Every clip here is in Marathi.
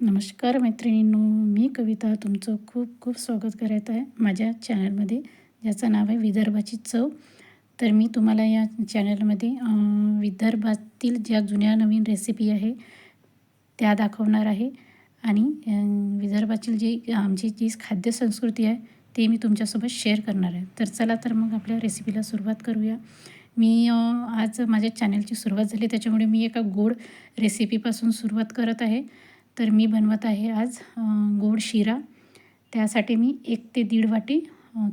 नमस्कार मैत्रिणींनो मी कविता तुमचं खूप खूप स्वागत करत आहे माझ्या चॅनलमध्ये ज्याचं नाव आहे विदर्भाची चव. तर मी तुम्हाला या चॅनलमध्ये विदर्भातील ज्या जुन्या नवीन रेसिपी आहे त्या दाखवणार आहे. आणि विदर्भातील जी आमची जी खाद्य संस्कृती आहे ती मी तुमच्यासोबत शेअर करणार आहे. तर चला तर मग आपल्या रेसिपीला सुरुवात करूया. मी आज माझ्या चॅनलची सुरुवात झाली त्याच्यामुळे मी एका गोड रेसिपीपासून सुरुवात करत आहे. तर मी बनवत आहे आज गोड शिरा. त्यासाठी मी एक ते दीड वाटी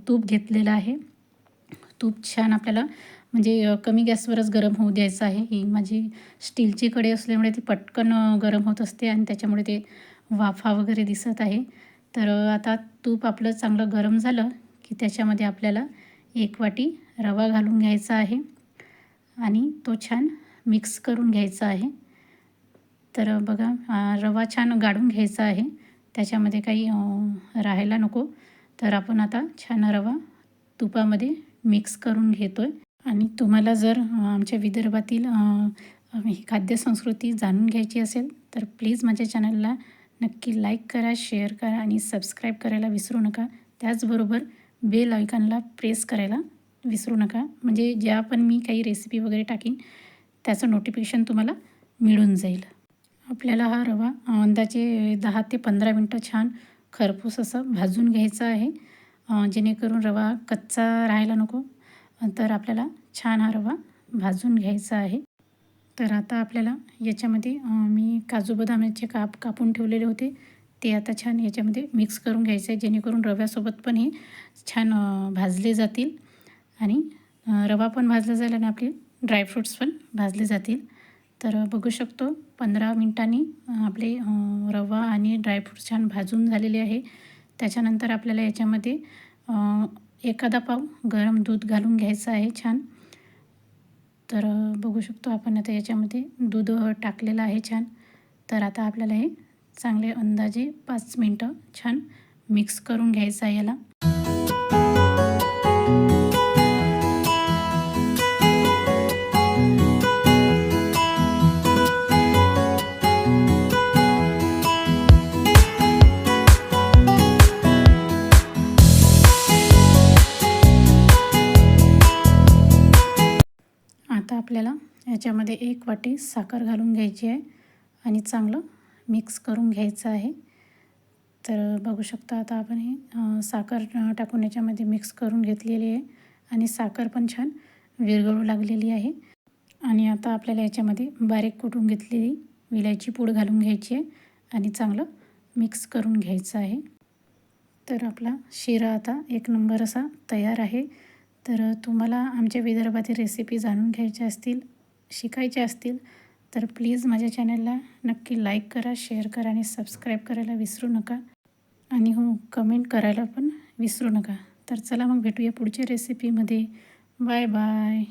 तूप घेतलेलं आहे. तूप छान आपल्याला म्हणजे कमी गॅसवरच गरम होऊ द्यायचं आहे. ही माझी स्टीलची कडे असल्यामुळे ती पटकन गरम होत असते आणि त्याच्यामुळे ते वाफा वगैरे दिसत आहे. तर आता तूप आपलं चांगलं गरम झालं की त्याच्यामध्ये आपल्याला एक वाटी रवा घालून घ्यायचा आहे. आणि तो छान मिक्स करून घ्यायचा आहे. तर बघा रवा छान गाडून घ्यायचा आहे. त्याच्यामध्ये काही राहायला नको. तर आपण आता छान रवा तुपामध्ये मिक्स करून घेतो आहे आणि तुम्हाला जर आमच्या विदर्भातील ही खाद्यसंस्कृती जाणून घ्यायची असेल तर प्लीज माझ्या चॅनलला नक्की लाईक करा शेअर करा आणि सबस्क्राईब करायला विसरू नका. त्याचबरोबर बेल आयकॉनला प्रेस करायला विसरू नका. म्हणजे ज्या पण मी काही रेसिपी वगैरे टाकीन त्याचं नोटिफिकेशन तुम्हाला मिळून जाईल. आपल्याला हा रवा अंदाजे दहा ते पंधरा मिनटं छान खरपूस असं भाजून घ्यायचा आहे. जेणेकरून रवा कच्चा राहायला नको. तर आपल्याला छान हा रवा भाजून घ्यायचा आहे. तर आता आपल्याला याच्यामध्ये मी काजू बदामाचे काप कापून ठेवलेले होते. ते आता छान याच्यामध्ये मिक्स करून घ्यायचं आहे. जेणेकरून रव्यासोबत पण हे छान भाजले जातील. आणि रवा पण भाजला जाईल आणि आपले ड्रायफ्रूट्स पण भाजले जातील. तर बघू शकतो पंधरा मिनटांनी आपले रवा आणि ड्रायफ्रूट छान भाजून झालेले आहे. त्याच्यानंतर आपल्याला याच्यामध्ये एखादा पाव गरम दूध घालून घ्यायचं आहे छान. तर बघू शकतो आपण आता याच्यामध्ये दूध टाकलेलं आहे छान. तर आता आपल्याला हे चांगले अंदाजे पाच मिनटं छान मिक्स करून घ्यायचं आहे याला. आता आपल्याला याच्यामध्ये एक वाटी साखर घालून घ्यायची आहे आणि चांगलं मिक्स करून घ्यायचं आहे. तर बघू शकता आता आपण हे साखर टाकून याच्यामध्ये मिक्स करून घेतलेली आहे आणि साखर पण छान विरघळू लागलेली आहे. आणि आता आपल्याला याच्यामध्ये बारीक कुटून घेतलेली विलायची पूड घालून घ्यायची आहे आणि चांगलं मिक्स करून घ्यायचं आहे. तर आपला शिरा आता एक नंबर असा तयार आहे. तर तुम्हाला आमच्या विदर्भातील रेसिपी जाणून घ्यायच्या असतील शिकायच्या असतील तर प्लीज माझ्या चॅनलला नक्की लाईक करा शेअर करा आणि सबस्क्राईब करायला विसरू नका. आणि हो कमेंट करायला पण विसरू नका. तर चला मग भेटूया पुढच्या रेसिपीमध्ये बाय बाय